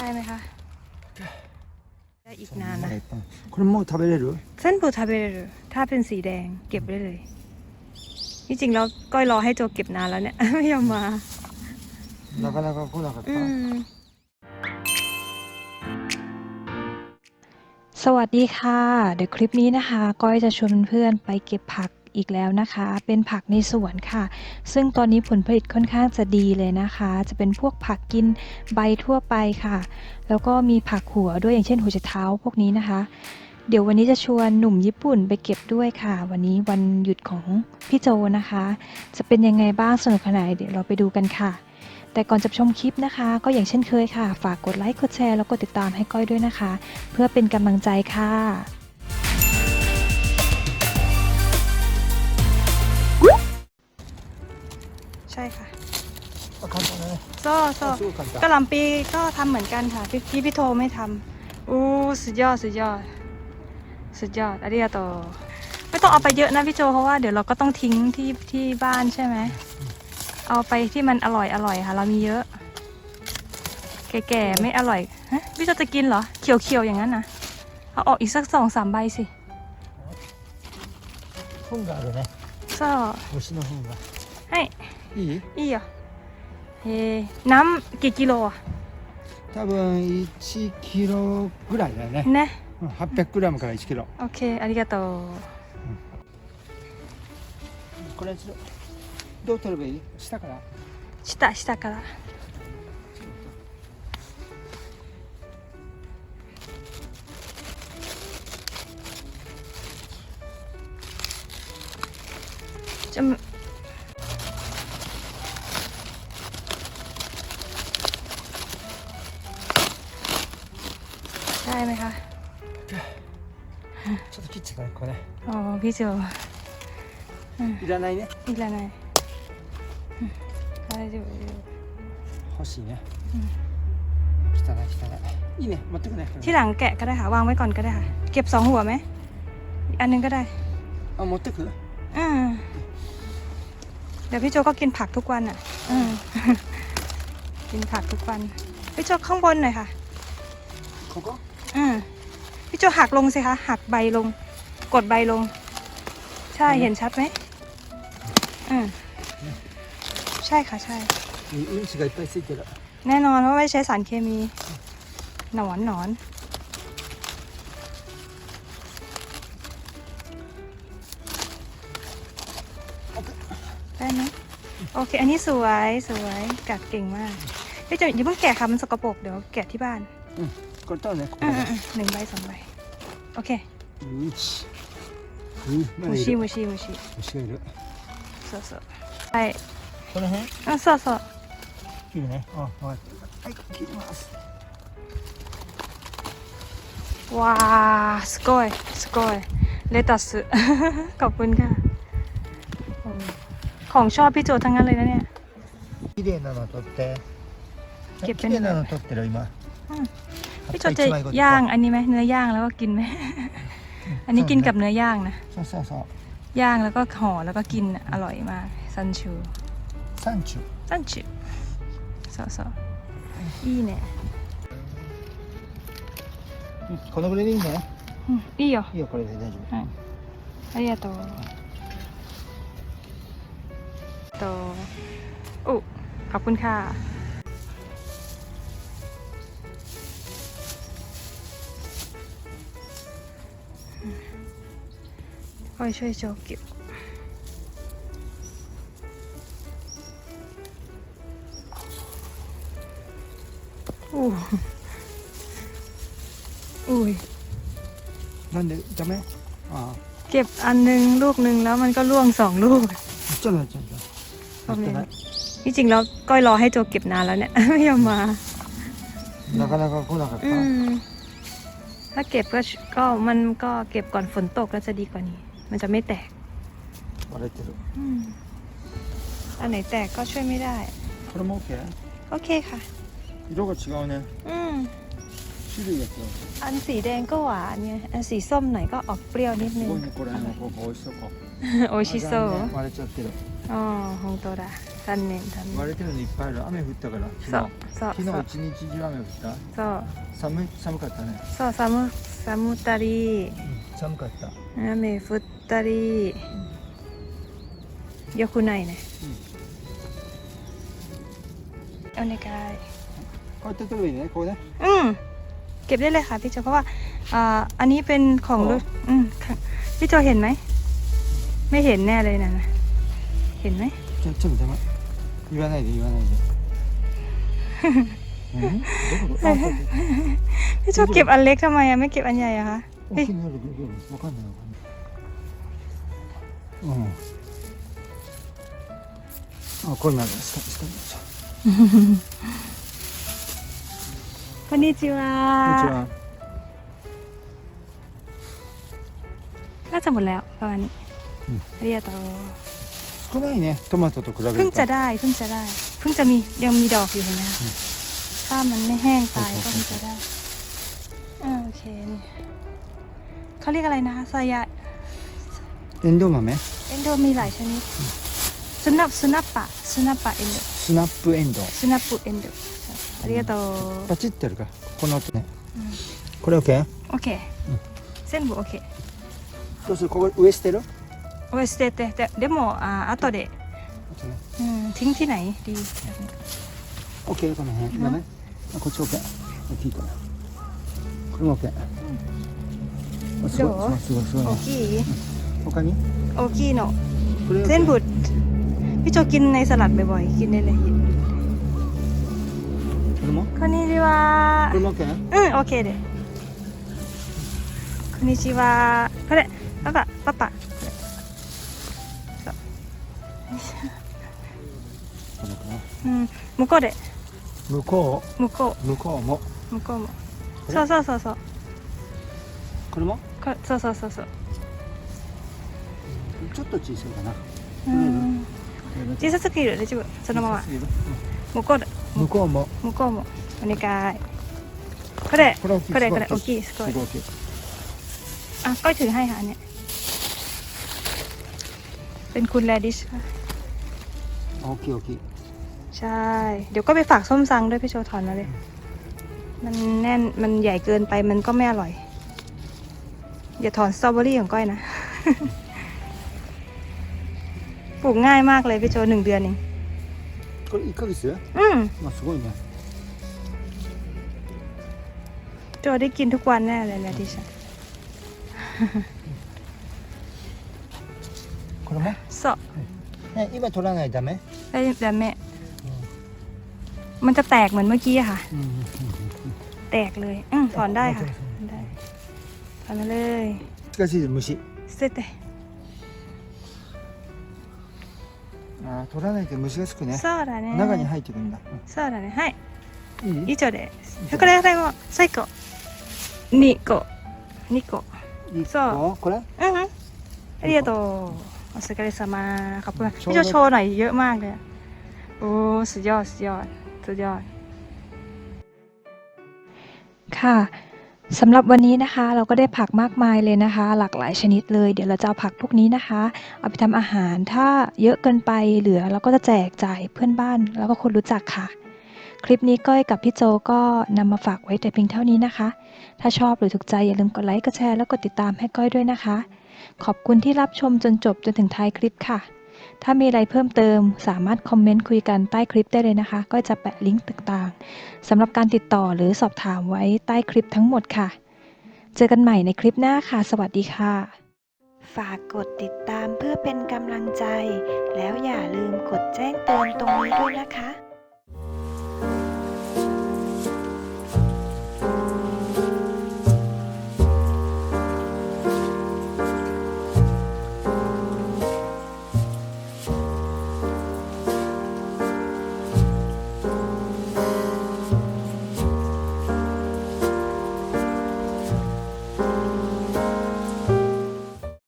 ได้ไหมคะ ได้อีกนานนะ これもう食べれる เส้นปูทาเบเรถ้าเป็นสีแดงเก็บได้เลยที่จริงแล้วก้อยรอให้โจเก็บนานแล้วเนี่ย ไม่ยอมมา なかなか来なかった、 อืมสวัสดีค่ะ เดี๋ยวคลิปนี้นะคะ ก้อยจะชวนเพื่อนๆไปเก็บผัก อีกแล้วนะคะ เป็นผักในสวนค่ะ ซึ่งตอนนี้ผลผลิตค่อนข้างจะดีเลยนะคะ จะเป็นพวกผักกินใบทั่วไปค่ะ แล้วก็มีผักหัวด้วยอย่างเช่นหัวไชเท้าพวกนี้นะคะ เดี๋ยววันนี้จะชวนหนุ่มญี่ปุ่นไปเก็บด้วยค่ะ วันนี้วันหยุดของพี่โจนะคะ จะเป็นยังไงบ้างสนุกขนาดไหนเดี๋ยวเราไปดูกันค่ะแต่ก่อนจะชมคลิปนะคะ ก็อย่างเช่นเคยค่ะ ฝากกดไลค์กดแชร์แล้วกดติดตามให้ก้อยด้วยนะคะ เพื่อเป็นกำลังใจค่ะ โซ่โซ่ すごい簡 กะ 単 หล่ำปีก็ทำเหมือนกันค่ะพี่พี่พี่โทไม่ทำอู้สุดยอดสุดยอด สุดยอดอาริยาโตไม่ต้องเอาไปเยอะนะพี่โจเพราะว่าเดี๋ยวเราก็ต้องทิ้งที่ที่บ้านใช่ไหม เอาไปที่มันอร่อยอร่อยค่ะ เรามีเยอะ แก่ๆไม่อร่อยฮะพี่โจจะกินเหรอ เขียวๆอย่างนั้นนะเอาออกอีกสักสองสามใบสิ 本があるね โซ่ 虫の本が ให้ いい อีเห へえ何キキロ？多分1キロぐらいだよね。ね。800グラムから1キロ。OK ありがとう、うん、これどう取ればいい？下から？下下から。ちょちょっと切っちゃうからこれ อ๋อพี่โจ いらないね อีกแล้วไงอืมได้อยู่ได้อยู่ 欲しいね汚い汚いいいね持ってくね ที่หลังแกะก็ได้ค่ะ วางไว้ก่อนก็ได้ค่ะ เก็บสองหัวไหมอีกอันหนึงก็ได้ あ持ってく อืมเดี๋ยวพี่โจก็กินผักทุกวันอ่ะอืม กินผักทุกวัน พี่โจข้างบนหน่อยค่ะ ここ อืม พี่โจหักลงสิคะ หักใบลง กดใบลง ใช่เห็นชัดไหมอืมใช่ค่ะใช่ うんちがいっぱいついてる แน่นอนว่าไม่ใช้สารเคมี หนอนหนอนได้ไหมโอเค อันนี้สวยสวยกัดเก่งมากพี่จะอย่าเพิ่งแกะค่ะมันสกปรกเดี๋ยวแกะที่บ้าน これ 取るねここ อืม で อืมอืมหนึ่งใบสองใบ โอเค うんちうんま มู だい ชิ る มูชิมูชิ 虫がいる โซโซใช่ この辺 อ่ะโซโซ 切るねあはいはい切ります ว้าสกอยสกอยเลตัส ขอบคุณค่ะโอ้ของชอบพี่โจทั้งนั้นเลยนะเนี่ย 綺麗なの取ってเก็บเป็น 綺麗なの取ってる今 อืม พี่โจ 葉っぱ จะ 一枚ごと ย่างอันนี้ไหมเนื้อย่างแล้วก็กินไหม อันนี้กินกับเนื้อย่างนะ そうそうそう ย่างแล้วก็ห่อแล้วก็กินอ่ะอร่อยมากซันชู サンチュ ซันชูそうそういいねうんこのぐらいでいいねうんいいよいいよこれで大丈夫はいありがとうとโอ้ขอบคุณค่ะ ค่อยช่วยโจเก็บอู้อุ้ย なんでダメあ เก็บอันหนึงลูกหนึ่งแล้วมันก็ร่วงสองลูก あちょっとちょっと ประมาณ 持ってない ที่จริงแล้วก้อยรอให้โจเก็บนานแล้วเนี่ย ไม่ยอมมา なかなか来なかった อืม ถ้าเก็บก็ชก็มันก็เก็บก่อนฝนตกแล้วจะดีกว่านี้ มันจะไม่แตก 割れてる อืม อันไหนแตกก็ช่วยไม่ได้ これも OK โอเคค่ะ 色が違うね อืม 種類が違う อันสีแดงก็หวานไงอันสีส้มหน่อยก็ออกเปรี้ยวนิดนึ す ง ごいねこれのここ美味しそうか โอชิโซ あ残念割れちゃってる อ๋อฮงโตดะ ทันเน้นทันเน้น 割れてるのいっぱいある雨降ったから昨 そう日 そう 昨日 そう 一日中雨降ったそう寒い寒かったね、そう寒寒ったり 寒かった雨降ったりよくないねお願い こうやって取ればいいねこうね อืมเก็บได้เลยค่ะพี่โจเพราะว่าอ่าอันนี้เป็นของ อ๋อ รุ่นอืมค่ะพี่โจเห็นไหม ไม่เห็นแน่เลยนะนะเห็นไหม ちょちょっと待って言わないで言わないでうんどこどこあそうそう พี่โจเก็บอันเล็กทำไมอะไม่เก็บอันใหญ่อะคะ 大きくなるどうわかんないわかんないうんあこれなる下下にしょ こんにちこんにちはは น่าจะหมดแล้วประมาณนี้ อืม เรียกต่อ 少ないねトマトと比べ เพิ่ง ると จะได้เพิ่งจะได้เพิ่งจะมียังมีดอกอยู่เห็นไหมคะ อืม ถ้ามันไม่แห้งตาย ใช่ ก็ ใช่ เพิ่งจะได้อ่าโอเคนี่ เขาเรียกอะไรนะคะสายะ エンドウ豆 เอนโดมีหลายชนิดสุนับสุนับปะสุนับปะเอนโด スナップエンドウ สุนับปุเอนโดありがとうパチってやるからこの音ねうんこれ OK? โอเค全部 OK どうするここ上捨てるおい捨ててででもあ後で、あとねうん、ทิ้งที่ไหนดี OK この辺うんダメあこっち OK 大きいからこれも OK あすごどういすごいすごいすごいね大きい他に大きいのこれ OK 全部พี่โจกินในสลัดบ่อยๆกินได้เลย これもこんにちはこれも OK うん、オッケーで。こんにちは。これ、パパ、パパ。そう。これかなうん、向こうで、向こ向こう向こうもう、向こうも。れそうそうそうそう。これも こそうそうそうそう。ちょっと小さいかなうん。小さすぎる、大丈夫。そのまま小さ。すぎる向こうで、うん向こうも向こうも。お願い。これ、これ大きいこれ、すごいこれ、大きい、すごいす。ごい大きいอ่ะก้อยถือให้ค่ะอันเนี่ย เป็นคุณแรดิชค่ะ 大きい大きい ใช่ เดี๋ยวก็ไปฝากส้มซังด้วยพี่โชว์ถอนมาเลย มันแน่น มันใหญ่เกินไปมันก็ไม่อร่อย อย่าถอนสตรอเบอรี่ของก้อยนะ ปลูกง่ายมากเลยพี่โจหนึ่งเดือนเอง これ1ヶ月 อืม まあすごいね โจได้กินทุกวันแน่เลยนะดิฉัน これも สอ ね今取らないとダメ ได้แต่แม่ มันจะแตกเหมือนเมื่อกี้อะค่ะ うんうんうん แตกเลย อืมถอนได้ค่ะถอนได้ ถอนมาเลย 難しい虫捨ててあー取らないと虫がつくねそうだね中に入ってくるんだ、そうだねはいうんいい以上ですこれ最後最後2個2個いいそこれうんうんありがとうお疲れ様ขอบคุณมาก โชว์ พี่โจโชว์หน่อยเยอะมากเลยอะโอ้สุดยอดสุดยอดสุดยอด ค่ะ สำหรับวันนี้นะคะเราก็ได้ผักมากมายเลยนะคะ หลากหลายชนิดเลย เดี๋ยวเราจะเอาผักพวกนี้นะคะ เอาไปทำอาหารถ้าเยอะเกินไปเหลือเราก็จะแจกจ่ายเพื่อนบ้าน แล้วก็คนรู้จักค่ะ คลิปนี้ก้อยกับพี่โจก็นำมาฝากไว้แต่เพียงเท่านี้นะคะ ถ้าชอบหรือถูกใจอย่าลืมกดไลค์กดแชร์แล้วกดติดตามให้ก้อยด้วยนะคะ ขอบคุณที่รับชมจนจบจนถึงท้ายคลิปค่ะ ถ้ามีอะไรเพิ่มเติม สามารถคอมเมนต์คุยกันใต้คลิปได้เลยนะคะ ก็จะแปะลิงก์ต่างๆสำหรับการติดต่อหรือสอบถามไว้ใต้คลิปทั้งหมดค่ะ เจอกันใหม่ในคลิปหน้าค่ะ สวัสดีค่ะ ฝากกดติดตามเพื่อเป็นกำลังใจ แล้วอย่าลืมกดแจ้งเตือนตรงนี้ด้วยนะคะ